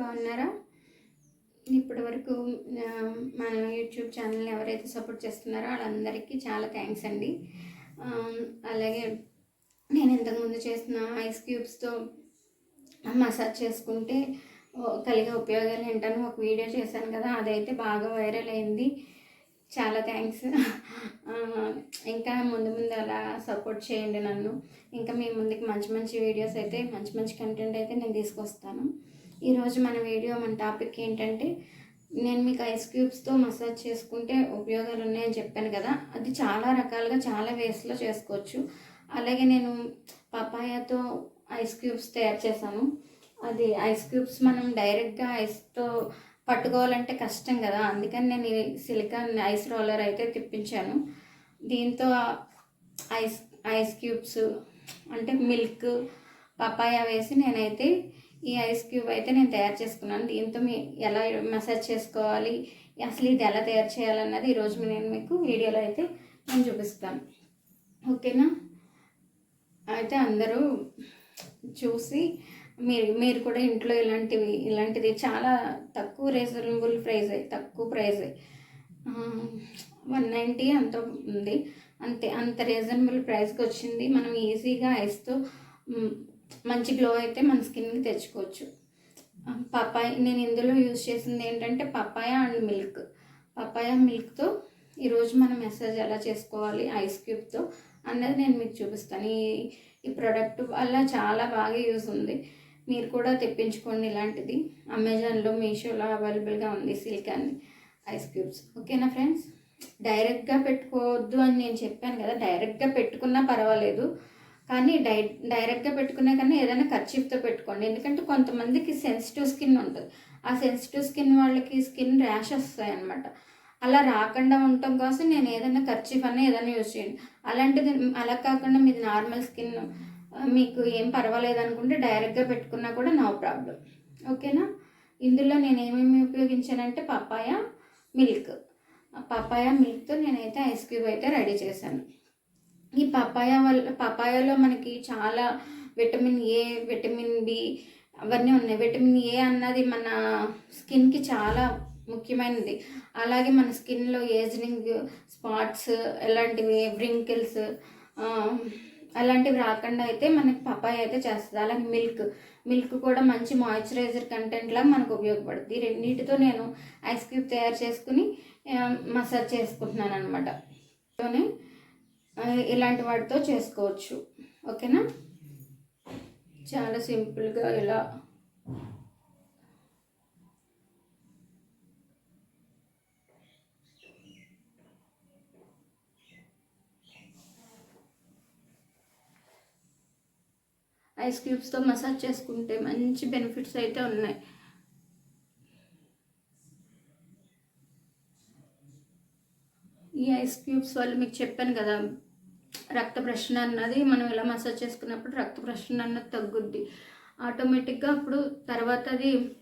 బాగున్నారా? ఇప్పటి వరకు మన యూట్యూబ్ ఛానల్ని ఎవరైతే సపోర్ట్ చేస్తున్నారో వాళ్ళందరికీ చాలా థ్యాంక్స్ అండి. అలాగే నేను ఇంతకుముందు చేసిన ఐస్ క్యూబ్స్తో మసాజ్ చేసుకుంటే కలిగే ఉపయోగాలు ఏంటని ఒక వీడియో చేశాను కదా అదైతే బాగా వైరల్ అయింది. చాలా థ్యాంక్స్. ఇంకా ముందు ముందు అలా సపోర్ట్ చేయండి నన్ను. ఇంకా మీ ముందుకి మంచి మంచి వీడియోస్ అయితే మంచి మంచి కంటెంట్ అయితే నేను తీసుకొస్తాను. ఈరోజు మన వీడియో మన టాపిక్ ఏంటంటే నేను మీకు ఐస్ క్యూబ్స్తో మసాజ్ చేసుకుంటే ఉపయోగాలు ఉన్నాయని చెప్పాను కదా. అది చాలా రకాలుగా చాలా వేస్లో చేసుకోవచ్చు. అలాగే నేను పపాయాతో ఐస్ క్యూబ్స్ తయారు చేశాను. అది ఐస్ క్యూబ్స్ మనం డైరెక్ట్గా ఐస్తో పట్టుకోవాలంటే కష్టం కదా. అందుకని నేను సిలికాన్ ఐస్ రోలర్ అయితే తిప్పించాను. దీంతో ఐస్ ఐస్ క్యూబ్స్ అంటే మిల్క్ పపాయ వేసి నేనైతే ఈ ఐస్ క్యూబ్ అయితే నేను తయారు చేసుకున్నాను. దీంతో మీ ఎలా మసాజ్ చేసుకోవాలి? అసలు ఇది ఎలా తయారు చేయాలన్నది ఈరోజు నేను మీకు వీడియోలో అయితే నేను చూపిస్తాను. ఓకేనా? అయితే అందరూ చూసి మీరు మీరు కూడా ఇంట్లో ఇలాంటివి ఇలాంటిది చాలా తక్కువ రీజనబుల్ ప్రైస్ తక్కువ ప్రైజ్ వన్ నైంటీ అంత ఉంది. అంతే అంత రీజనబుల్ ప్రైస్కి వచ్చింది. మనం ఈజీగా ఐస్తో మంచి గ్లో అయితే మన స్కిన్కి తెచ్చుకోవచ్చు. పపాయ నేను ఇందులో యూజ్ చేసింది ఏంటంటే పపాయ అండ్ మిల్క్ పపాయ మిల్క్తో ఈరోజు మనం మెసేజ్ ఎలా చేసుకోవాలి ఐస్ క్యూబ్తో అన్నది నేను మీకు చూపిస్తాను. ఈ ఈ ప్రోడక్ట్ వల్ల చాలా బాగా యూజ్ ఉంది. మీరు కూడా తెప్పించుకోండి ఇలాంటిది. అమెజాన్లో మీషోలో అవైలబుల్గా ఉంది సిల్క్ అని ఐస్ క్యూబ్స్ ఓకేనా ఫ్రెండ్స్ డైరెక్ట్గా పెట్టుకోవద్దు అని నేను చెప్పాను కదా డైరెక్ట్గా పెట్టుకున్నా పర్వాలేదు. కానీ డై డైరెక్ట్గా పెట్టుకునే కన్నా ఏదైనా ఖర్చీఫ్తో పెట్టుకోండి. ఎందుకంటే కొంతమందికి సెన్సిటివ్ స్కిన్ ఉంటుంది. ఆ సెన్సిటివ్ స్కిన్ వాళ్ళకి స్కిన్ ర్యాష్ వస్తాయి అనమాట అలా రాకుండా ఉండటం కోసం నేను ఏదైనా ఖర్చీఫ్ అన్న ఏదైనా యూజ్ చేయండి. అలాంటిది అలా కాకుండా మీది నార్మల్ స్కిన్ మీకు ఏం పర్వాలేదు అనుకుంటే డైరెక్ట్గా పెట్టుకున్నా కూడా నో ప్రాబ్లం. ఓకేనా? ఇందులో నేను ఏమేమి ఉపయోగించానంటే పపాయ మిల్క్. పపాయ మిల్క్తో నేనైతే ఐస్ క్యూబ్ అయితే రెడీ చేశాను. ఈ పపాయ వల్ల పపాయలో మనకి చాలా విటమిన్ ఏ విటమిన్ బి అవన్నీ ఉన్నాయి. విటమిన్ ఏ అన్నది మన స్కిన్కి చాలా ముఖ్యమైనది. అలాగే మన స్కిన్లో ఏజింగ్ స్పాట్స్ ఎలాంటివి వ్రింకిల్స్ అలాంటివి రాకుండా అయితే మనకి పపాయ అయితే చేస్తుంది. అలాగే మిల్క్ మిల్క్ కూడా మంచి మాయిశ్చరైజర్ కంటెంట్లా మనకు ఉపయోగపడుతుంది రెండింటితో నేను ఐస్ క్యూబ్ తయారు చేసుకుని మసాజ్ చేసుకుంటున్నాను అనమాట ఇలాంటి వాటితో చేసుకోవచ్చు. ఓకేనా? చాలా సింపుల్గా ఇలా. ఐస్ క్యూబ్స్తో మసాజ్ చేసుకుంటే మంచి బెనిఫిట్స్ అయితే ఉన్నాయి. ఈ ఐస్ క్యూబ్స్ వల్ల మీకు చెప్పాను కదా రక్త ప్రశ్న అన్నది మనం ఇలా మసాజ్ చేసుకున్నప్పుడు రక్త ప్రశ్న అన్నది తగ్గుద్ది. ఆటోమేటిక్గా అప్పుడు తర్వాత అది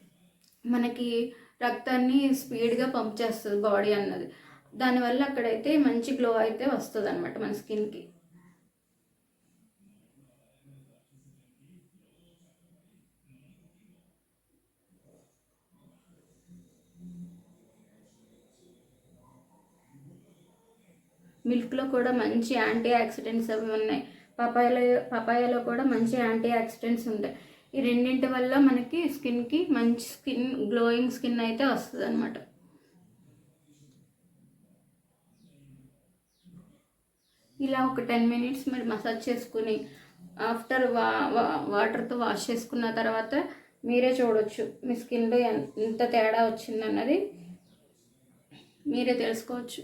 మనకి రక్తాన్ని స్పీడ్గా పంప్ చేస్తుంది బాడీ అన్నది. దానివల్ల అక్కడైతే మంచి గ్లో అయితే వస్తుంది అనమాట మన స్కిన్కి మిల్క్లో కూడా మంచి యాంటీ ఆక్సిడెంట్స్ అవి ఉన్నాయి. పపాయలో పపాయలో కూడా మంచి యాంటీ ఆక్సిడెంట్స్ ఉంటాయి. ఈ రెండింటి వల్ల మనకి స్కిన్కి మంచి స్కిన్ గ్లోయింగ్ స్కిన్ అయితే వస్తుంది అనమాట ఇలా ఒక టెన్ మినిట్స్ మీరు మసాజ్ చేసుకుని ఆఫ్టర్ వా వాటర్తో వాష్ చేసుకున్న తర్వాత మీరే చూడొచ్చు మీ స్కిన్లో ఎంత తేడా వచ్చిందన్నది మీరే తెలుసుకోవచ్చు.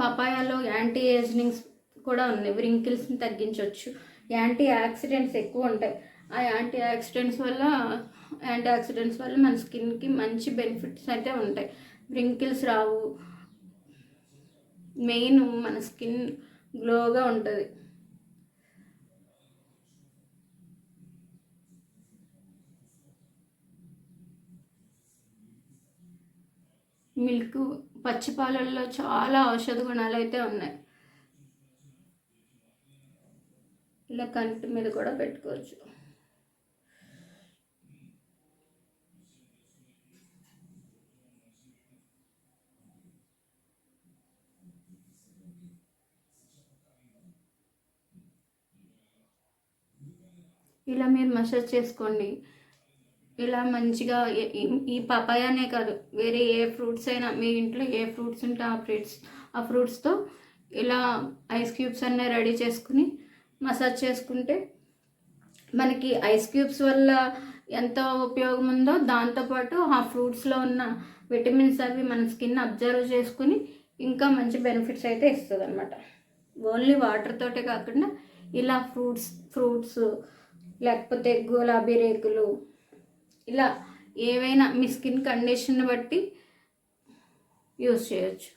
పపాయాలో యాంటీ ఏజింగ్స్ కూడా ఉన్నాయి. వ్రింకిల్స్ని తగ్గించవచ్చు యాంటీ యాక్సిడెంట్స్ ఎక్కువ ఉంటాయి. ఆ యాంటీ యాక్సిడెంట్స్ వల్ల యాంటీ ఆక్సిడెంట్స్ వల్ల మన స్కిన్కి మంచి బెనిఫిట్స్ అయితే ఉంటాయి. వ్రింకిల్స్ రావు. మెయిన్ మన స్కిన్ గ్లోగా ఉంటుంది. మిల్క్ పచ్చి పాలల్లో చాలా ఔషధ గుణాలు అయితే ఉన్నాయి. ఇలా కంటి మీద కూడా పెట్టుకోవచ్చు. ఇలా మీరు మసాజ్ చేసుకోండి. ఇలా మంచిగా ఈ- పపాయానే కాదు వేరే ఏ ఫ్రూట్స్ అయినా మీ ఇంట్లో ఏ ఫ్రూట్స్ ఉంటే ఆ ఫ్రూట్స్ ఆ ఫ్రూట్స్తో ఇలా ఐస్ క్యూబ్స్ అన్నీ రెడీ చేసుకుని మసాజ్ చేసుకుంటే మనకి ఐస్ క్యూబ్స్ వల్ల ఎంత ఉపయోగం ఉందో దాంతోపాటు ఆ ఫ్రూట్స్లో ఉన్న విటమిన్స్ అవి మన స్కిన్ అబ్జర్వ్ చేసుకుని ఇంకా మంచి బెనిఫిట్స్ అయితే ఇస్తుంది అనమాట ఓన్లీ వాటర్ తోటే కాకుండా ఇలా ఫ్రూట్స్ ఫ్రూట్స్ లేకపోతే గులాబీ రేకులు ఇలా ఏవైనా మీ స్కిన్ కండిషన్ బట్టి యూజ్ చేయొచ్చు.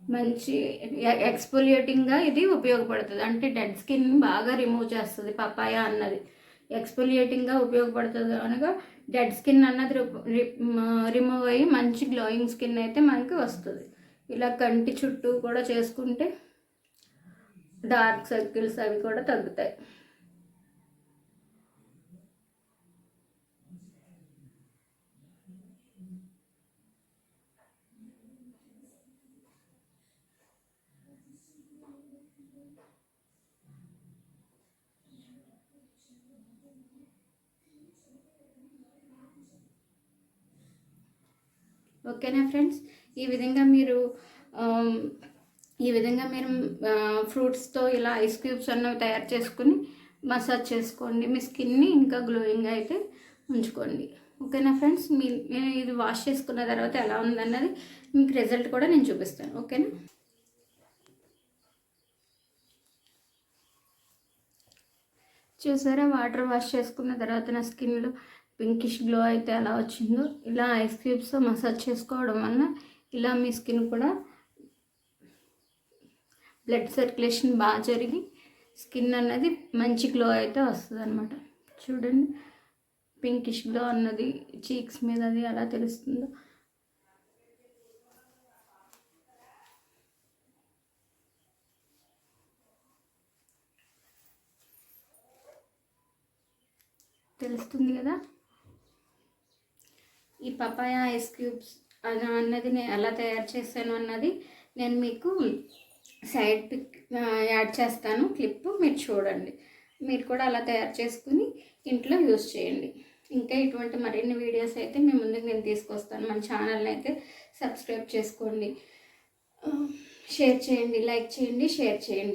మంచి ఎక్స్పోలియేటింగ్గా ఇది ఉపయోగపడుతుంది. అంటే డెడ్ స్కిన్ బాగా రిమూవ్ చేస్తుంది పపాయ అన్నది. ఎక్స్పోలియేటింగ్గా ఉపయోగపడుతుంది. అనగా డెడ్ స్కిన్ అన్నది రిమూవ్ అయ్యి మంచి గ్లోయింగ్ స్కిన్ అయితే మనకి వస్తుంది. ఇలా కంటి చుట్టూ కూడా చేసుకుంటే డార్క్ సర్కిల్స్ అవి కూడా తగ్గుతాయి. ఓకేనా ఫ్రెండ్స్? ఈ విధంగా మీరు ఈ విధంగా మీరు ఫ్రూట్స్తో ఇలా ఐస్ క్యూబ్స్ అన్నవి తయారు చేసుకుని మసాజ్ చేసుకోండి. మీ స్కిన్ని ఇంకా గ్లోయింగ్ అయితే ఉంచుకోండి. ఓకేనా ఫ్రెండ్స్? మీ నేను ఇది వాష్ చేసుకున్న తర్వాత ఎలా ఉందన్నది మీకు రిజల్ట్ కూడా నేను చూపిస్తాను. ఓకేనా? చూసారా? వాటర్ వాష్ చేసుకున్న తర్వాత నా స్కిన్లో పింకిష్ గ్లో అయితే ఎలా వచ్చిందో ఇలా ఐస్ క్యూబ్స్తో మసాజ్ చేసుకోవడం వల్ల ఇలా మీ స్కిన్ కూడా బ్లడ్ సర్క్యులేషన్ బాగా జరిగి స్కిన్ అన్నది మంచి గ్లో అయితే వస్తుంది అనమాట చూడండి పింకిష్ గ్లో అన్నది చీక్స్ మీద అది ఎలా తెలుస్తుందో. తెలుస్తుంది కదా? ఈ పపాయ ఐస్ క్యూబ్స్ అన్నది నేను ఎలా తయారు చేశాను అన్నది నేను మీకు సైడ్ పిక్ యాడ్ చేస్తాను క్లిప్ మీరు చూడండి. మీరు కూడా అలా తయారు చేసుకుని ఇంట్లో యూస్ చేయండి. ఇంకా ఇటువంటి మరిన్ని వీడియోస్ అయితే మీ ముందుకు నేను తీసుకొస్తాను. మన ఛానల్ని అయితే సబ్స్క్రైబ్ చేసుకోండి. షేర్ చేయండి లైక్ చేయండి షేర్ చేయండి.